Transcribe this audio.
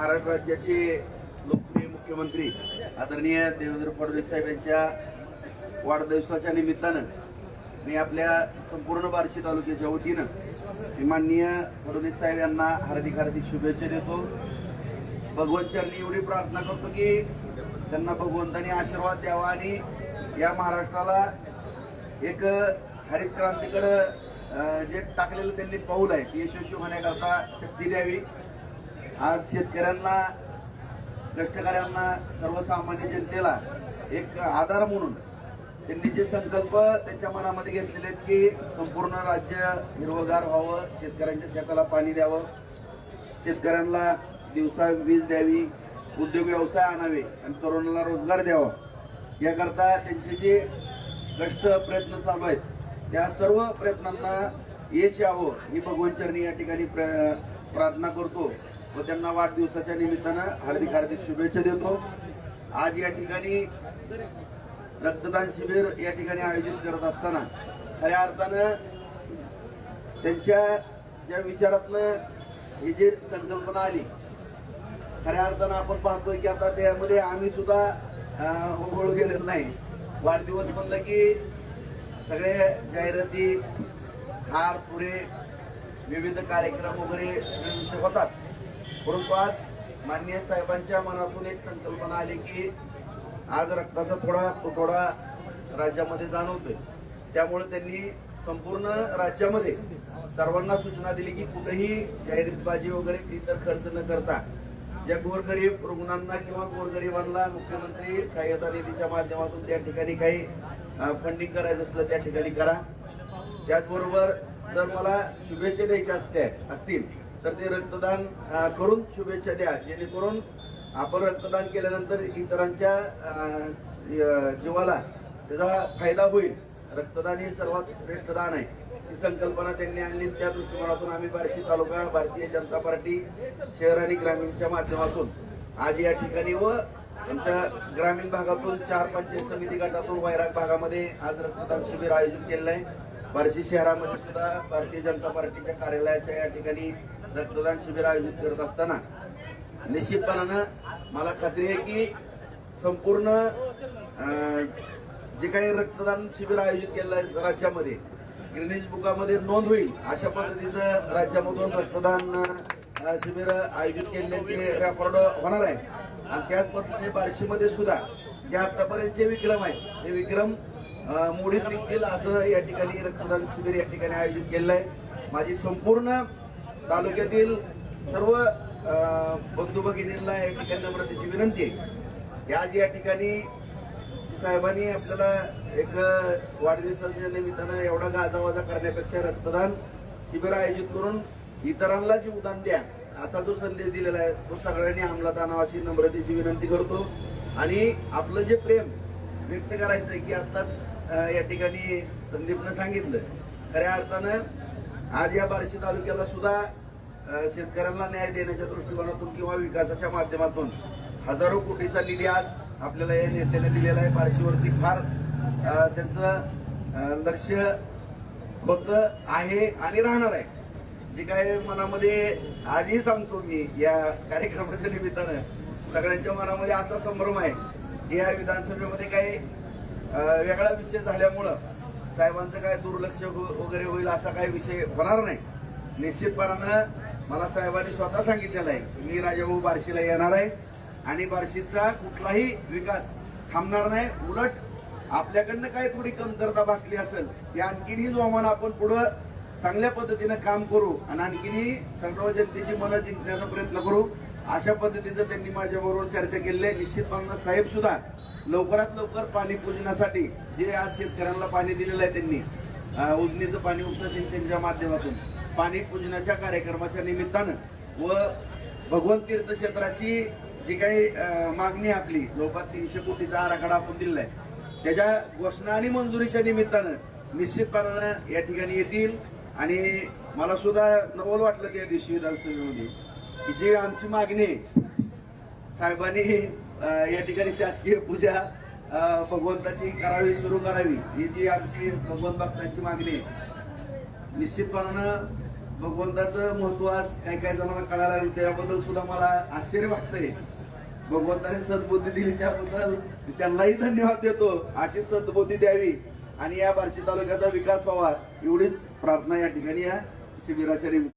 महाराष्ट्र राज्याचे लोकप्रिय मुख्यमंत्री आदरणीय देवेंद्र फडणवीस साहेब यांच्या वाढदिवसाच्या निमित्तानं मी आपल्या संपूर्ण बार्शी तालुक्याच्या वतीनं मी माननीय फडणवीस साहेब यांना हार्दिक हार्दिक शुभेच्छा देतो. भगवंतांनी एवढी प्रार्थना करतो की त्यांना भगवंतानी आशीर्वाद द्यावा आणि या महाराष्ट्राला एक हरित क्रांतीकडं जे टाकलेलं त्यांनी पाऊल आहे ते यशस्वी होण्याकरता शक्ती द्यावी. आज शेतकऱ्यांना कष्टकऱ्यांना सर्वसामान्य जनतेला एक आधार म्हणून त्यांनी जे संकल्प त्यांच्या मनामध्ये घेतलेले आहेत की संपूर्ण राज्य हिरवगार व्हावं शेतकऱ्यांच्या शेताला पाणी द्यावं शेतकऱ्यांना दिवसा वीज द्यावी उद्योग व्यवसाय आणावे आणि तरुणाला रोजगार द्यावा याकरता त्यांचे जे कष्ट प्रयत्न चालू आहेत त्या सर्व प्रयत्नांना यश यावं ही भगवंचरणी या ठिकाणी प्र- प्रार्थना करतो. व त्यांना वाढदिवसाच्या निमित्तानं हार्दिक हार्दिक शुभेच्छा देतो. आज या ठिकाणी रक्तदान शिबिर या ठिकाणी आयोजित करत असताना खऱ्या अर्थानं त्यांच्या ज्या विचारातनं ही जी संकल्पना आली खऱ्या अर्थानं आपण पाहतोय की आता त्यामध्ये आम्ही सुद्धा अं, ओघळून गेलेलो नाही. वाढदिवस म्हणलं की सगळे जाहिराती हार पुरे विविध कार्यक्रम वगैरे विषय होतात. परंतु आज माननीय साहेबांच्या मनातून एक संकल्पना आली की आज रक्ताचा थोडा तुटवडा राज्यामध्ये जाणवतोय. त्यामुळे त्यांनी संपूर्ण राज्यामध्ये सर्वांना सूचना दिली की कुठेही जाहिरातबाजी वगैरे इतर खर्च न करता ज्या गोरगरीब रुग्णांना किंवा गोरगरिबांना मुख्यमंत्री सहाय्यता निधीच्या माध्यमातून त्या ठिकाणी काही फंडिंग करायचं असलं त्या ठिकाणी करा. त्याचबरोबर जर मला शुभेच्छा द्यायच्या असत्या असतील तर ते रक्तदान करून शुभेच्छा द्या. जेणेकरून आपण रक्तदान केल्यानंतर इतरांच्या जीवाला त्याचा फायदा होईल. रक्तदान हे सर्वात श्रेष्ठ दान आहे. ही संकल्पना त्यांनी आणली त्या दृष्टिकोनातून आम्ही बार्शी तालुका भारतीय जनता पार्टी शहर आणि ग्रामीणच्या माध्यमातून आज या ठिकाणी व आमच्या ग्रामीण भागातून चार पंचायत समिती गटातून वैराग भागामध्ये आज रक्तदान शिबिर आयोजित केलेलं आहे. बार्शी शहरामध्ये सुद्धा भारतीय जनता पार्टीच्या कार्यालयाच्या या ठिकाणी रक्तदान शिबिर आयोजित करत असताना निश्चितपणानं मला खात्री आहे की संपूर्ण जे काही रक्तदान शिबिर आयोजित केलं आहे राज्यामध्ये गिरणेश बुकामध्ये नोंद होईल अशा पद्धतीचं राज्यामधून रक्तदान शिबिर आयोजित केल्याचे रेकॉर्ड होणार आहे. आणि त्याच पद्धतीने बार्शीमध्ये सुद्धा जे आतापर्यंतचे विक्रम आहेत ते विक्रम मोडीत निघतील असं या ठिकाणी रक्तदान शिबिर या ठिकाणी आयोजित केलेलं आहे. माझी संपूर्ण तालुक्यातील सर्व बंधू भगिनींना या ठिकाणी नम्रतेची विनंती आहे. आज या ठिकाणी साहेबांनी आपल्याला एक वाढदिवसाच्या निमित्तानं एवढा गाजावाजा करण्यापेक्षा रक्तदान शिबिर आयोजित करून इतरांना जीवदान द्या असा जो संदेश दिलेला आहे तो सगळ्यांनी अंमलात आणावा अशी नम्रतेची विनंती करतो. आणि आपलं जे प्रेम व्यक्त करायचं आहे की आत्ताच या ठिकाणी संदीपनं सांगितलं खऱ्या अर्थानं आज या बार्शी तालुक्याला सुद्धा शेतकऱ्यांना न्याय देण्याच्या दृष्टिकोनातून किंवा विकासाच्या माध्यमातून हजारो कोटीचा निधी आज आपल्याला या नेत्याने दिलेला आहे. बार्शीवरती फार त्यांचं लक्ष होतं आहे आणि राहणार आहे. जे काय मनामध्ये आजही सांगतो मी या कार्यक्रमाच्या निमित्तानं सगळ्यांच्या मनामध्ये असा संभ्रम आहे की या विधानसभेमध्ये काही वेगळा विषय झाल्यामुळं साहेबांचं काय दुर्लक्ष हो- वगैरे होईल असा काही विषय होणार नाही. निश्चितपणानं मला साहेबांनी स्वतः सांगितलेलं आहे मी राजाभाऊ बार्शीला येणार आहे आणि बार्शीचा कुठलाही विकास थांबणार नाही. उलट आपल्याकडनं काय थोडी कमतरता भासली असेल या आणखीनही जोमानं आपण पुढं चांगल्या पद्धतीनं काम करू आणि आणखीनही सर्व जनतेची मनं जिंकण्याचा प्रयत्न करू अशा पद्धतीचं त्यांनी माझ्याबरोबर चर्चा केलेली आहे. निश्चितपणे साहेब सुद्धा लवकरात लवकर पाणी पूजनासाठी जे आज शेतकऱ्यांना पाणी दिलेलं आहे त्यांनी उजनीचं पाणी उपसा सिंचनच्या माध्यमातून पाणी पूजनाच्या कार्यक्रमाच्या निमित्तानं व भगवंत तीर्थ क्षेत्राची जी काही मागणी आपली जवळपास तीनशे कोटीचा आराखडा आपण दिलेला आहे. त्याच्या घोषणा आणि मंजुरीच्या निमित्तानं निश्चितपणानं या ठिकाणी येतील. आणि मला सुद्धा नवल वाटलं त्या दिवशी विधानसभेमध्ये की जी आमची मागणी आहे साहेबांनी या ठिकाणी शासकीय पूजा भगवंताची करावी सुरू करावी ही जी आमची भगवंत भक्तांची मागणी आहे निश्चितपणानं भगवंताचं महत्त्व आज काही काही जणांना कळायला लागलं त्याबद्दल सुद्धा मला आश्चर्य वाटतंय. भगवंताने सद्बुद्धी दिली त्याबद्दल त्यांनाही धन्यवाद देतो अशी सद्बुद्धी द्यावी. आणि या बार्शी तालुक्याचा विकास व्हावा एवढीच प्रार्थना या ठिकाणी या शिबिराच्या